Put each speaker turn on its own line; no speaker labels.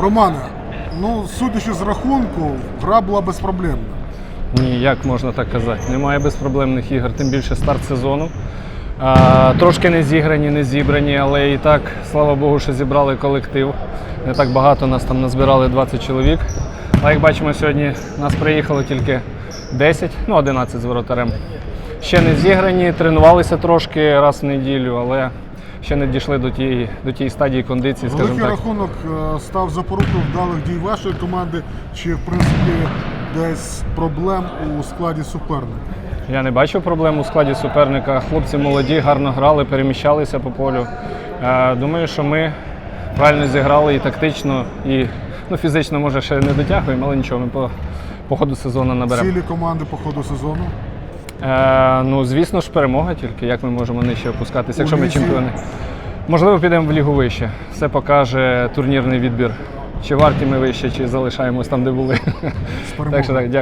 Романе, ну судячи з рахунку, гра була безпроблемна.
Ні, як можна так казати? Немає безпроблемних ігор, тим більше старт сезону. А, трошки не зіграні, не зібрані, але і так, слава Богу, що зібрали колектив. Не так багато нас там назбирали 20 чоловік. Але як бачимо, сьогодні нас приїхало тільки 10, ну 11 з воротарем. Ще не зіграні, тренувалися трошки раз в неділю, але ще не дійшли до тієї, до тієї стадії кондиції, скажімо
Великий
так.
рахунок е, став запорукою вдалих дій вашої команди, чи в принципі десь проблем у складі суперника?
Я не бачив проблем у складі суперника. Хлопці молоді, гарно грали, переміщалися по полю. Е, Думаю, що ми правильно зіграли і тактично, і ну, фізично, може, ще не дотягуємо, але нічого, ми по, по ходу сезону наберемо.
Цілі команди по ходу сезону.
Е, ну, звісно ж, перемога тільки. Як ми можемо нижче опускатися, якщо ми чемпіони? Можливо, підемо в лігу вище. Все покаже турнірний відбір. Чи варті ми вище, чи залишаємось там, де були. Так що так, дякую.